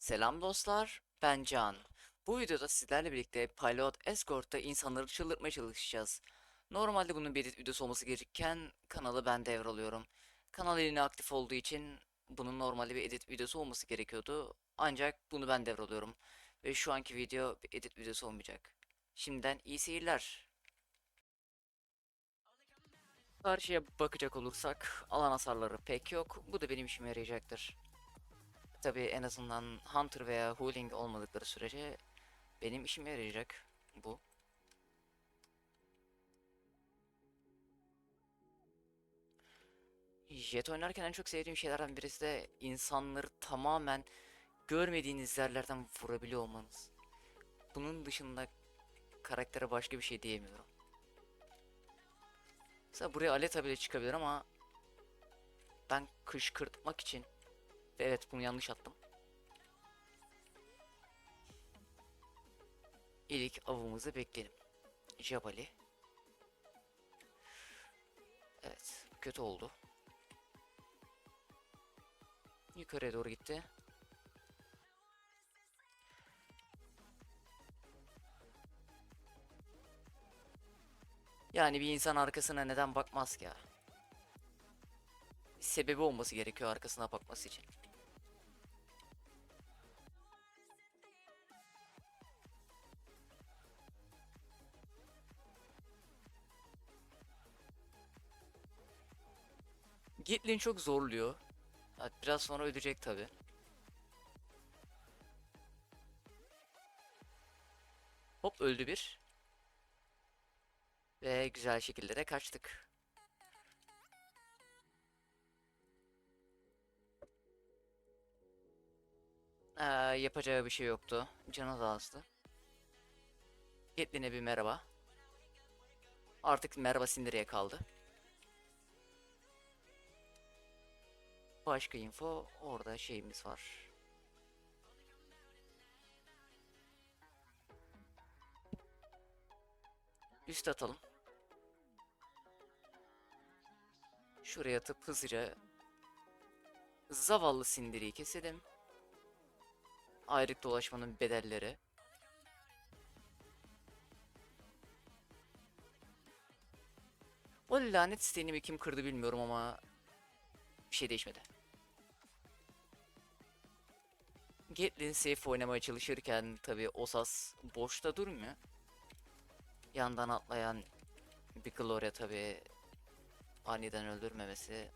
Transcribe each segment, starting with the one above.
Selam dostlar, ben Can. Bu videoda sizlerle birlikte Pilot Escort'ta insanları çıldırtmaya çalışacağız. Normalde bunun bir edit videosu olması gerekirken kanalı ben devralıyorum. Kanal yeni aktif olduğu için bunun normalde bir edit videosu olması gerekiyordu. Ancak bunu ben devralıyorum. Ve şu anki video bir edit videosu olmayacak. Şimdiden iyi seyirler. Karşıya bakacak olursak alan hasarları pek yok. Bu da benim işime yarayacaktır. Tabii en azından Hunter veya Hooling olmadıkları sürece benim işime yarayacak bu. Jet oynarken en çok sevdiğim şeylerden birisi de insanları tamamen görmediğiniz yerlerden vurabiliyor olmanız. Bunun dışında karaktere başka bir şey diyemiyorum. Mesela buraya Aleta bile çıkabilir ama ben kışkırtmak için ve evet bunu yanlış attım. İlk avımızı bekleyelim. Jabali. Evet, kötü oldu. Yukarıya doğru gitti. Yani bir insan arkasına neden bakmaz ki ya? Sebebi olması gerekiyor arkasına bakması için. Gitlin çok zorluyor. Biraz sonra ölecek tabi. Hop öldü bir. Ve güzel şekilde de kaçtık. Ee, yapacağı bir şey yoktu. Canı da azdı. Gatlin'e bir merhaba. Artık merhaba Sindiri'ye kaldı. Başka info orada şeyimiz var. Üst atalım. Şuraya atıp hızlıca zavallı sindiriyi keselim. Ayrık dolaşmanın bedelleri. O lanet sitenimi kim kırdı bilmiyorum ama bir şey değişmedi. Gatlin safe oynamaya çalışırken tabi Osas boşta durmuyor. Yandan atlayan bir Gloria tabi aniden öldürmemesi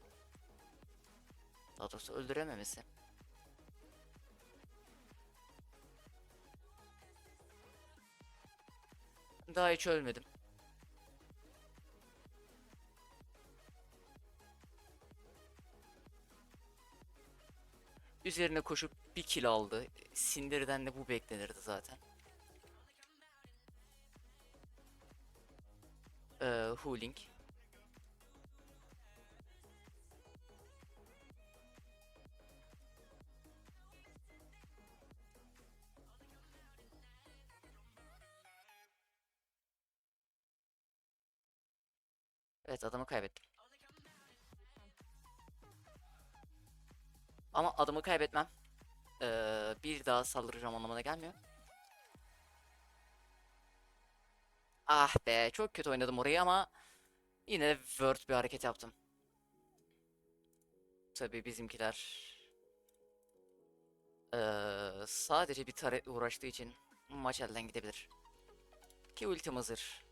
daha doğrusu öldürememesi. Daha hiç ölmedim. Üzerine koşup bir kill aldı. Sindir'den de bu beklenirdi zaten. Ee, Huling. Evet adamı kaybettim. Ama adımı kaybetmem. Ee, bir daha saldıracağım anlamına gelmiyor. Ah be çok kötü oynadım orayı ama yine de word bir hareket yaptım. Tabii bizimkiler ee, sadece bir taretle uğraştığı için maç elden gidebilir. Ki ultim hazır.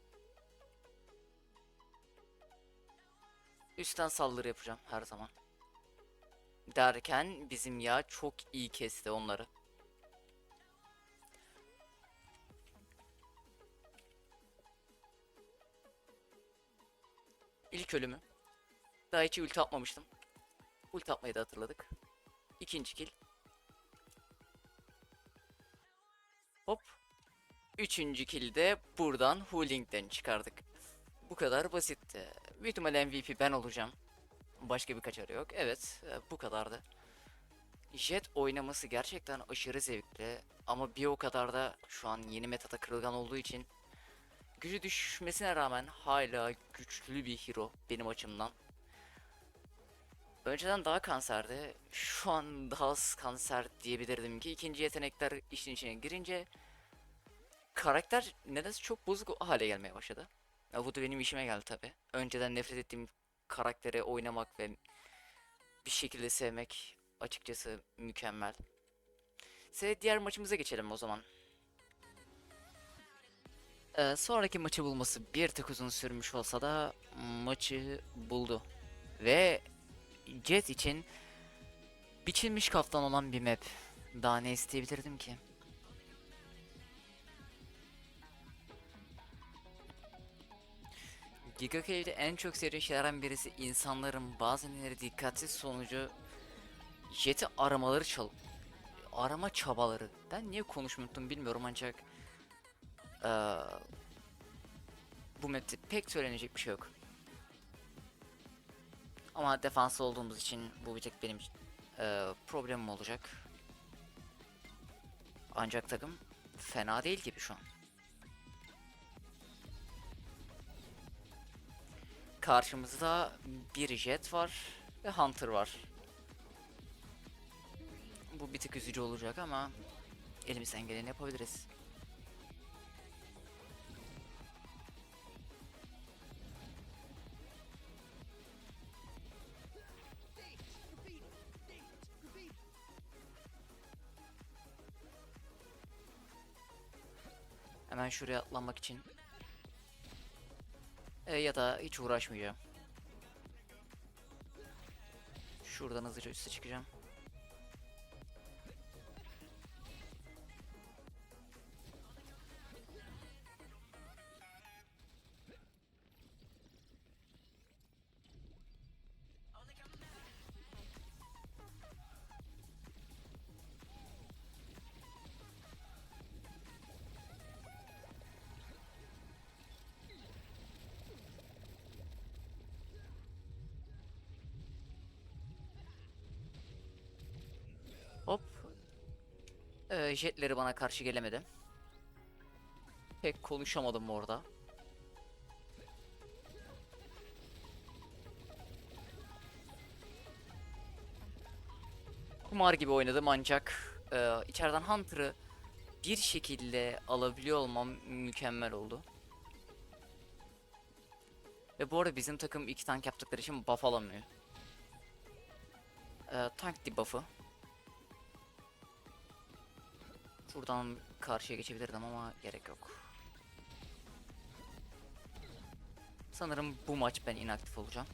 Üstten saldırı yapacağım her zaman. Derken bizim ya çok iyi kesti onları. İlk ölümü. Daha hiç ulti atmamıştım. Ulti atmayı da hatırladık. İkinci kill. Hop. Üçüncü kill de buradan Huling'den çıkardık. Bu kadar basitti. Büyük ihtimalle MVP ben olacağım. Başka bir kaçarı yok. Evet e, bu kadardı. Jet oynaması gerçekten aşırı zevkli. Ama bir o kadar da şu an yeni metada kırılgan olduğu için gücü düşmesine rağmen hala güçlü bir hero benim açımdan. önceden daha kanserdi. Şu an daha az kanser diyebilirdim ki ikinci yetenekler işin içine girince karakter nedense çok bozuk hale gelmeye başladı. Ya bu da benim işime geldi tabi. Önceden nefret ettiğim karakteri oynamak ve bir şekilde sevmek açıkçası mükemmel. Size diğer maçımıza geçelim o zaman. Ee, sonraki maçı bulması bir tık uzun sürmüş olsa da maçı buldu. Ve Jet için biçilmiş kaftan olan bir map. Daha ne isteyebilirdim ki? Giga Cave'de en çok sevdiğim şeylerden birisi insanların bazenleri dikkatsiz sonucu Jet'i aramaları çal arama çabaları. Ben niye konuşmuyordum bilmiyorum ancak eee, bu map'te pek söylenecek bir şey yok. Ama defans olduğumuz için bu bir tek benim eee, problemim olacak. Ancak takım fena değil gibi şu an. Karşımızda bir jet var ve hunter var. Bu bir tık üzücü olacak ama elimizden geleni yapabiliriz. Hemen şuraya atlamak için. E, ya da hiç uğraşmayacağım. Şuradan hızlıca üste çıkacağım. Ee, jetleri bana karşı gelemedi. Pek konuşamadım orada. Kumar gibi oynadım ancak e, içeriden Hunter'ı bir şekilde alabiliyor olmam mükemmel oldu. Ve bu arada bizim takım iki tank yaptıkları için buff alamıyor. E, tank debuff'ı. Buradan karşıya geçebilirdim ama gerek yok. Sanırım bu maç ben inaktif olacağım.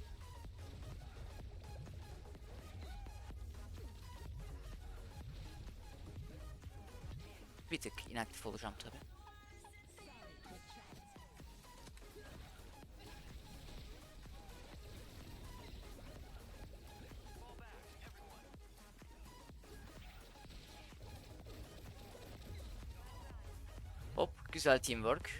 Bir tık inaktif olacağım tabi. Güzel teamwork.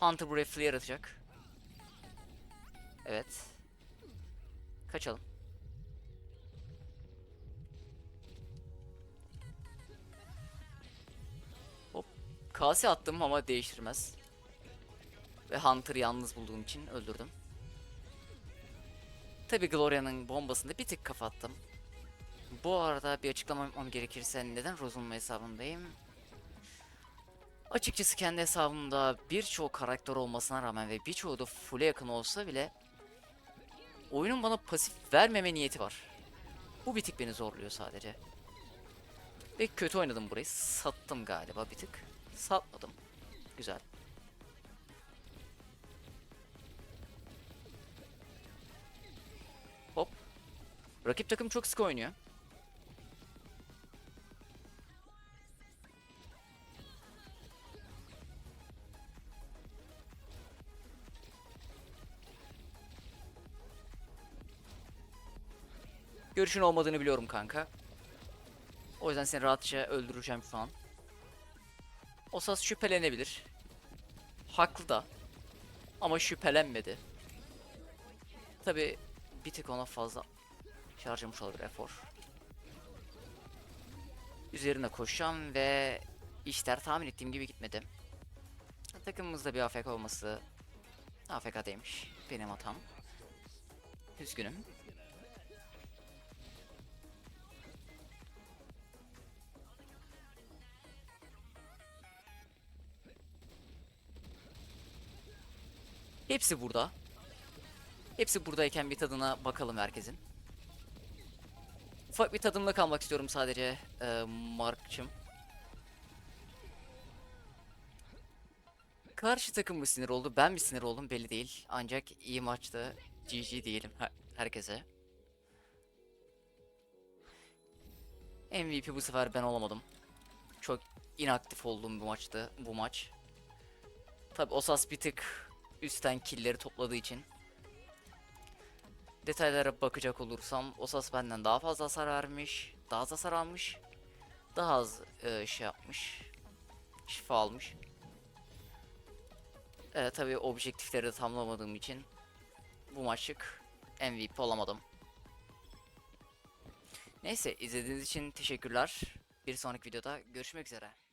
Hunter buraya flare atacak. Evet. Kaçalım. Hop. Kase attım ama değiştirmez. Ve Hunter'ı yalnız bulduğum için öldürdüm. Tabi Gloria'nın bombasında bir tık kafa attım. Bu arada bir açıklama yapmam gerekirse neden Rozulma hesabındayım? Açıkçası kendi hesabımda birçok karakter olmasına rağmen ve birçoğu da full'e yakın olsa bile oyunun bana pasif vermeme niyeti var. Bu bir tık beni zorluyor sadece. Ve kötü oynadım burayı. Sattım galiba bir tık. Satmadım. Güzel. Hop. Rakip takım çok sık oynuyor. Görüşün olmadığını biliyorum kanka. O yüzden seni rahatça öldüreceğim şu an. Osas şüphelenebilir. Haklı da. Ama şüphelenmedi. Tabi bir tık ona fazla harcamış olabilir efor. Üzerine koşacağım ve işler tahmin ettiğim gibi gitmedi. Takımımızda bir afk olması AFK'deymiş. Benim hatam. Üzgünüm. Hepsi burada. Hepsi buradayken bir tadına bakalım herkesin. Ufak bir tadımla kalmak istiyorum sadece e, Mark'cım. Karşı takım mı sinir oldu, ben mi sinir oldum belli değil. Ancak iyi maçtı. GG diyelim her- herkese. MVP bu sefer ben olamadım. Çok inaktif olduğum bu maçtı bu maç. Tabi Osas bir tık üstten killleri topladığı için. Detaylara bakacak olursam Osas benden daha fazla hasar vermiş, daha az hasar almış, daha az e, şey yapmış, şifa almış. Evet tabi objektifleri de tamamlamadığım için bu maçlık MVP olamadım. Neyse izlediğiniz için teşekkürler. Bir sonraki videoda görüşmek üzere.